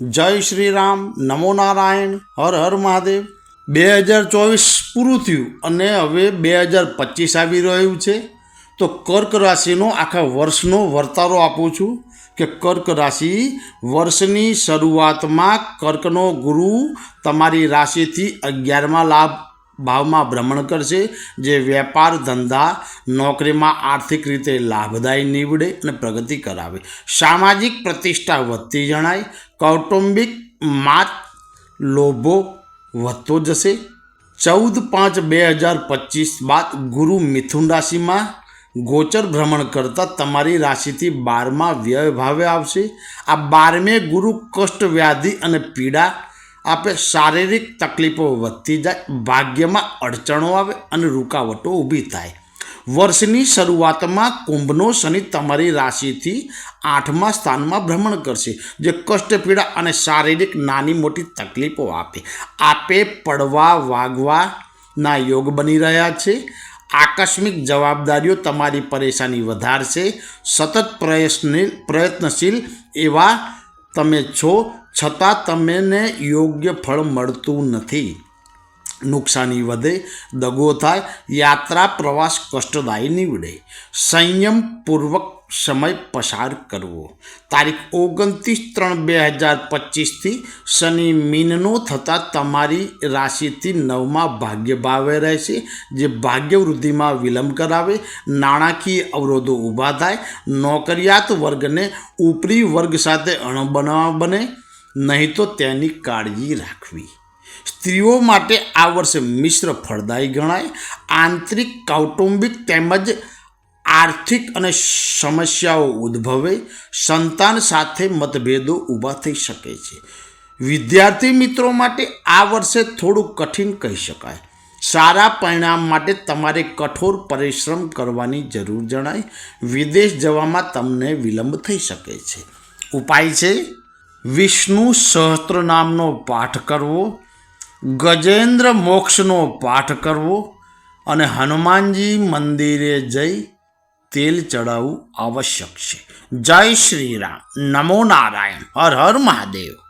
જય શ્રી રામ નમો નારાયણ, હર હર મહાદેવ. બે હજાર ચોવીસ પૂરું થયું અને હવે બે હજાર પચીસ આવી રહ્યું છે. તો કર્ક રાશિનો આખા વર્ષનો વર્તારો આપું છું કે કર્ક રાશિ વર્ષની શરૂઆતમાં કર્કનો ગુરુ તમારી રાશિથી અગિયારમાં લાભ ભાવમાં ભ્રમણ કરશે જે વેપાર, ધંધા, નોકરીમાં આર્થિક રીતે લાભદાયી નીવડે અને પ્રગતિ કરાવે. સામાજિક પ્રતિષ્ઠા વધતી જણાય, કૌટુંબિક માત લોભો વધતો જશે. ચૌદ પાંચ બે હજાર પચીસ બાદ ગુરુ મિથુન રાશિમાં ગોચર ભ્રમણ કરતાં તમારી રાશિથી બારમા વ્યય ભાવે આવશે. આ બારમે ગુરુ કષ્ટ વ્યાધિ અને પીડા આપે શારીરિક તકલીફો વધતી જાય, ભાગ્યમાં અડચણો આવે અને રૂકાવટો ઊભી થાય. વર્ષની શરૂઆતમાં કુંભનો શનિ તમારી રાશિથી આઠમા સ્થાનમાં ભ્રમણ કરશે, જે કષ્ટપીડા અને શારીરિક નાની મોટી તકલીફો આપે. આપે પડવા વાગવાના યોગ બની રહ્યા છે. આકસ્મિક જવાબદારીઓ તમારી પરેશાની વધારશે. સતત પ્રયત્ન પ્રયત્નશીલ એવા તમે છો, છતાં તમને યોગ્ય ફળ મળતું નથી. નુકસાની વધે, દગો થાય, યાત્રા પ્રવાસ કષ્ટદાયી નીવડે. સંયમપૂર્વક સમય પસાર કરવો. તારીખ ઓગણત્રીસ ત્રણ બે હજાર પચીસથી શનિ મીનનો થતાં તમારી રાશિથી નવમાં ભાગ્ય ભાવે રહેશે. જે ભાગ્યવૃદ્ધિમાં વિલંબ કરાવે, નાણાકીય અવરોધો ઊભા થાય, નોકરિયાત વર્ગને ઉપરી વર્ગ સાથે અણબનાવ બને, નહીં તો તેની કાળજી રાખવી. સ્ત્રીઓ માટે આ વર્ષે મિશ્ર ફળદાયી ગણાય. આંતરિક, કૌટુંબિક તેમજ આર્થિક અને સમસ્યાઓ ઉદ્ભવે, સંતાન સાથે મતભેદો ઊભા થઈ શકે છે. વિદ્યાર્થી મિત્રો માટે આ વર્ષે થોડું કઠિન કહી શકાય. સારા પરિણામ માટે તમારે કઠોર પરિશ્રમ કરવાની જરૂર જણાય. વિદેશ જવામાં તમને વિલંબ થઈ શકે છે. ઉપાય છે? વિષ્ણુ સહસ્ત્ર નામનો પાઠ કરવો, ગજેન્દ્ર મોક્ષનો પાઠ કરવો અને હનુમાનજી મંદિરે જઈ તેલ ચડાવવું આવશ્યક છે. જય શ્રી રામ. નમો નારાયણ. હર હર મહાદેવ.